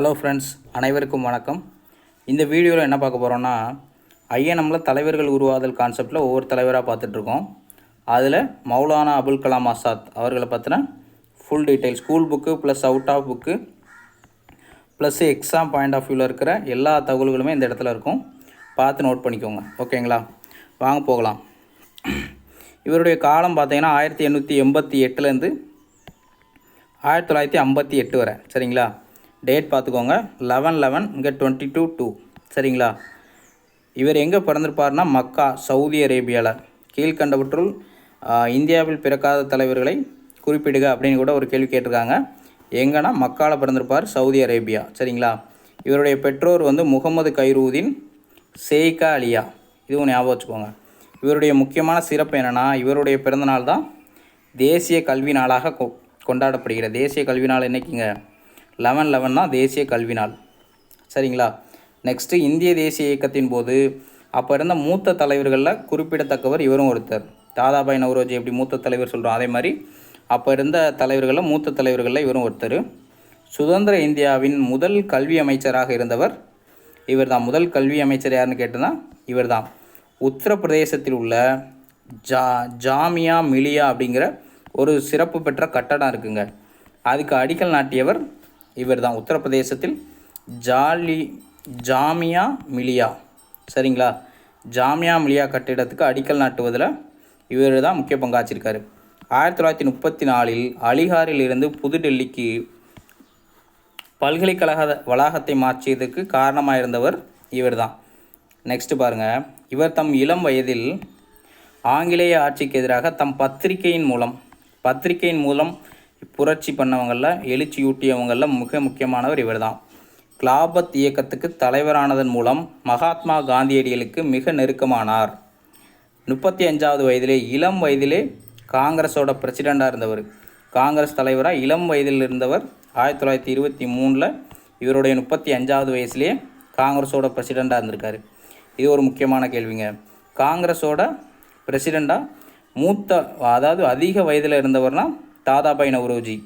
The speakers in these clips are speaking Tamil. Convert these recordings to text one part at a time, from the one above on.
ஹலோ ஃப்ரெண்ட்ஸ் அனைவருக்கும் வணக்கம். இந்த வீடியோவில் என்ன பார்க்க போகிறோன்னா ஐஎன்எம்மில் தலைவர்கள் உருவாதல் கான்செப்டில் ஒவ்வொரு தலைவராக பார்த்துட்ருக்கோம். அதில் மௌலானா அபுல் கலாம் ஆசாத் அவர்களை பற்றின full detail school book plus out of book plus exam point of வியூவில் இருக்கிற எல்லா தகவல்களுமே இந்த இடத்துல இருக்கும். பார்த்து நோட் பண்ணிக்கோங்க. ஓகேங்களா வாங்க போகலாம். இவருடைய காலம் பார்த்தீங்கன்னா ஆயிரத்தி எண்ணூற்றி எண்பத்தி எட்டுலேருந்து ஆயிரத்தி தொள்ளாயிரத்தி ஐம்பத்தி எட்டு வரை. சரிங்களா? டேட் பார்த்துக்கோங்க. லெவன் லெவன் இங்கே டுவெண்ட்டி டூ டூ சரிங்களா? இவர் எங்கே பிறந்திருப்பார்னா மக்கா சவுதி அரேபியாவில் கீழ்கண்டவற்றுள் இந்தியாவில் பிறக்காத தலைவர்களை குறிப்பிடுக அப்படின்னு கூட ஒரு கேள்வி கேட்டிருக்காங்க. எங்கன்னா மக்காவில் பிறந்திருப்பார் சவுதி அரேபியா. சரிங்களா? இவருடைய பெற்றோர் வந்து முகமது கைரூதீன் சேய்கா அலியா. இதுவும் ஞாபகம் வச்சுக்கோங்க. இவருடைய முக்கியமான சிறப்பு என்னென்னா இவருடைய பிறந்தநாள் தான் தேசிய கல்வி நாளாக கொ கொண்டாடப்படுகிறது. தேசிய கல்வி நாள் என்னைக்குங்க? லெவன் லெவன் தான் தேசிய கல்வி நாள். சரிங்களா? நெக்ஸ்ட்டு இந்திய தேசிய இயக்கத்தின் போது அப்போ இருந்த மூத்த தலைவர்களில் குறிப்பிடத்தக்கவர் இவரும் ஒருத்தர். தாதாபாய் நவரோஜி எப்படி மூத்த தலைவர் சொல்கிறோம் அதே மாதிரி. அப்போ இருந்த தலைவர்களில் மூத்த தலைவர்களில் இவரும் ஒருத்தர். சுதந்திர இந்தியாவின் முதல் கல்வி அமைச்சராக இருந்தவர் இவர்தான். முதல் கல்வி அமைச்சர் யாருன்னு கேட்டனா இவர்தான். உத்தரப்பிரதேசத்தில் உள்ள ஜா ஜாமியா மிலியா அப்படிங்கிற ஒரு சிறப்பு பெற்ற கட்டடம் இருக்குங்க. அதுக்கு அடிக்கல் நாட்டியவர் இவர்தான் உத்தரப்பிரதேசத்தில் ஜாலி ஜாமியா மிலியா. சரிங்களா? ஜாமியா மிலியா கட்டிடத்துக்கு அடிக்கல் நாட்டுவதில் இவர் தான் முக்கிய பங்காற்றிருக்காரு. ஆயிரத்தி தொள்ளாயிரத்தி முப்பத்தி நாலில் அலிகாரில் இருந்து புதுடெல்லிக்கு பல்கலைக்கழக வளாகத்தை மாற்றியதற்கு காரணமாக இருந்தவர் இவர்தான். நெக்ஸ்ட் பாருங்கள் இவர் தம் இளம் வயதில் ஆங்கிலேய ஆட்சிக்கு எதிராக தம் பத்திரிகையின் மூலம் பத்திரிகையின் மூலம் புரட்சி பண்ணவங்களில் எழுச்சியூட்டியவங்களில் மிக முக்கியமானவர் இவர்தான். கிளாபத் இயக்கத்துக்கு தலைவரானதன் மூலம் மகாத்மா காந்தியடிகளுக்கு மிக நெருக்கமானார். முப்பத்தி அஞ்சாவது வயதிலே இளம் வயதிலே காங்கிரஸோட பிரசிடெண்டாக இருந்தவர். காங்கிரஸ் தலைவராக இளம் வயதில் இருந்தவர். ஆயிரத்தி தொள்ளாயிரத்தி இருபத்தி மூணில் இவருடைய முப்பத்தி அஞ்சாவது வயசுலேயே காங்கிரஸோட பிரசிடெண்டாக இருந்திருக்காரு. இது ஒரு முக்கியமான கேள்விங்க. காங்கிரஸோட பிரசிடெண்டாக மூத்த அதாவது அதிக வயதில் இருந்தவர்னா தாதாபாய் நவ்ரோஜி.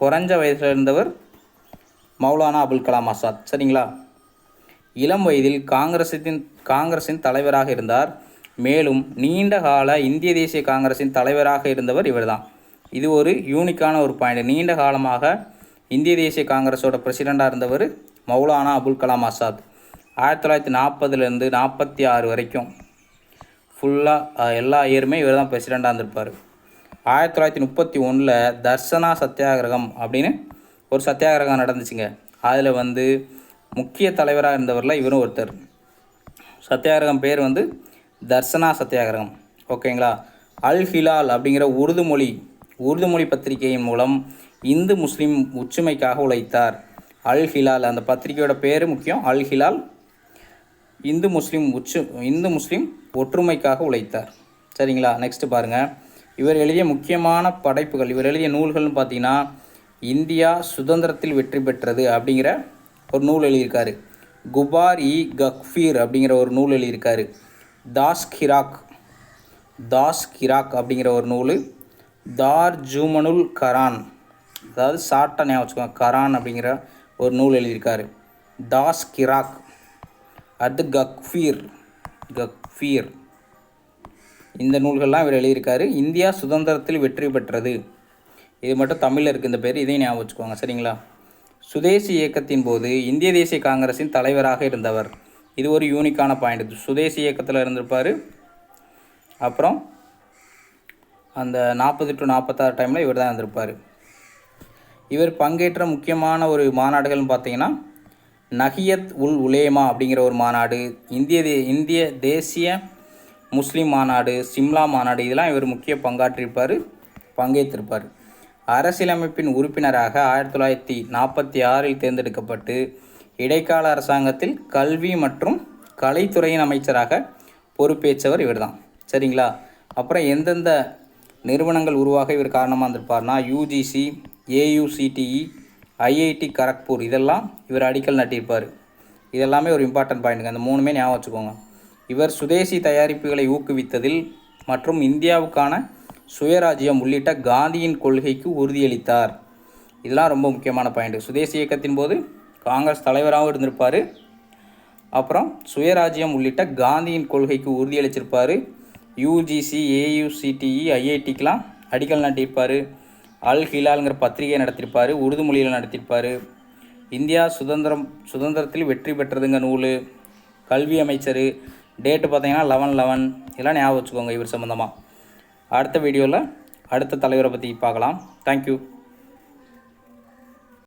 குறைஞ்ச வயதில் இருந்தவர் மௌலானா அபுல் கலாம் ஆசாத். சரிங்களா? இளம் வயதில் காங்கிரசத்தின் காங்கிரஸின் தலைவராக இருந்தார். மேலும் நீண்ட கால இந்திய தேசிய காங்கிரஸின் தலைவராக இருந்தவர் இவர்தான். இது ஒரு யூனிக்கான ஒரு பாயிண்ட் நீண்ட காலமாக இந்திய தேசிய காங்கிரஸோட பிரசிடெண்ட்டாக இருந்தவர் மௌலானா அபுல் கலாம் ஆசாத். ஆயிரத்தி தொள்ளாயிரத்தி நாற்பதுலேருந்து நாற்பத்தி ஆறு வரைக்கும் ஃபுல்லாக எல்லா இயருமே இவர் தான் பிரசிடெண்ட்டாக இருந்திருப்பார். ஆயிரத்தி தொள்ளாயிரத்தி முப்பத்தி ஒன்றில் தர்சனா சத்தியாகிரகம் அப்படின்னு ஒரு சத்தியாகிரகம் நடந்துச்சுங்க. அதில் வந்து முக்கிய தலைவராக இருந்தவரில் இவரும் ஒருத்தர். சத்தியாகிரகம் பேர் வந்து தர்சனா சத்தியாகிரகம். ஓகேங்களா? அல் ஹிலால் அப்படிங்கிற உருது மொழி உருது மொழி பத்திரிகையின் மூலம் இந்து முஸ்லீம் ஒற்றுமைக்காக உழைத்தார். அல் ஹிலால் அந்த பத்திரிகையோட பேர் முக்கியம். அல் ஹிலால் இந்து முஸ்லீம் உச்சு இந்து முஸ்லீம் ஒற்றுமைக்காக உழைத்தார். சரிங்களா? நெக்ஸ்ட்டு பாருங்கள் இவர் எழுதிய முக்கியமான படைப்புகள் இவர் எழுதிய நூல்கள்னு பார்த்தீங்கன்னா இந்தியா சுதந்திரத்தில் வெற்றி பெற்றது அப்படிங்கிற ஒரு நூல் எழுதியிருக்காரு. குபார் இ கக்ஃபீர் அப்படிங்கிற ஒரு நூல் எழுதியிருக்காரு. தாஸ் கிராக் தாஸ் கிராக் அப்படிங்கிற ஒரு நூல். தார் ஜூமனுல் கரான் அதாவது ஷார்ட்டாக ஞாபகம் வச்சுக்கோங்க கரான் அப்படிங்கிற ஒரு நூல் எழுதியிருக்காரு. தாஸ் கிராக் அது கக்ஃபீர் கக்ஃபீர் இந்த நூல்கள்லாம் இவர் எழுதியிருக்காரு. இந்தியா சுதந்திரத்தில் வெற்றி பெற்றது. இது மட்டும் தமிழில் இருக்குது இந்த பேர் இதையும் ஞாபகம் வச்சுக்கோங்க. சரிங்களா? சுதேசி இயக்கத்தின் போது இந்திய தேசிய காங்கிரஸின் தலைவராக இருந்தவர். இது ஒரு யூனிக்கான பாயிண்ட் சுதேசி இயக்கத்தில் இருந்திருப்பார். அப்புறம் அந்த நாற்பது டு நாற்பத்தாறு டைமில் இவர் தான் இருந்திருப்பார். இவர் பங்கேற்ற முக்கியமான ஒரு மாநாடுகள்னு பார்த்தீங்கன்னா நஹியத் உல் உலேமா அப்படிங்கிற ஒரு மாநாடு இந்திய தே இந்திய தேசிய முஸ்லீம் மாநாடு சிம்லா மாநாடு இதெல்லாம் இவர் முக்கிய பங்காற்றியிருப்பார் பங்கேற்றிருப்பார். அரசியலமைப்பின் உறுப்பினராக ஆயிரத்தி தொள்ளாயிரத்தி நாற்பத்தி ஆறில் தேர்ந்தெடுக்கப்பட்டு இடைக்கால அரசாங்கத்தில் கல்வி மற்றும் கலைத்துறையின் அமைச்சராக பொறுப்பேற்றவர் இவர்தான். சரிங்களா? அப்புறம் எந்தெந்த நிறுவனங்கள் உருவாக இவர் காரணமாக இருந்திருப்பார்னா யூஜிசி ஏயுசிடிஇ ஐஐடி கரக்பூர் இதெல்லாம் இவர் அடிக்கல் நட்டியிருப்பார். இதெல்லாமே ஒரு இம்பார்ட்டன்ட் பாயிண்ட்டுங்க அந்த மூணுமே ஞாபகம் வச்சுக்கோங்க. இவர் சுதேசி தயாரிப்புகளை ஊக்குவித்ததில் மற்றும் இந்தியாவுக்கான சுயராஜ்யம் உள்ளிட்ட காந்தியின் கொள்கைக்கு உறுதியளித்தார். இதெல்லாம் ரொம்ப முக்கியமான பாயிண்ட் சுதேசி இயக்கத்தின் போது காங்கிரஸ் தலைவராகவும் இருந்திருப்பார். அப்புறம் சுயராஜ்யம் உள்ளிட்ட காந்தியின் கொள்கைக்கு உறுதியளிச்சிருப்பார். யூஜிசி ஏயுசிடிஇ ஐஐடிக்கெலாம் அடிக்கல் நாட்டியிருப்பார். அல் ஹிலாலுங்கிற பத்திரிகை நடத்தியிருப்பார். உருது மொழியில் நடத்தியிருப்பார். இந்தியா சுதந்திரம் சுதந்திரத்தில் வெற்றி பெற்றதுங்க நூல். கல்வி அமைச்சர். டேட்டு பார்த்தீங்கன்னா லெவன் லெவன் இதெல்லாம் ஞாபகம் வச்சுக்கோங்க இவர் சம்மந்தமாக அடுத்த வீடியோவில் அடுத்த தலைவரை பற்றி பார்க்கலாம். தேங்க்யூ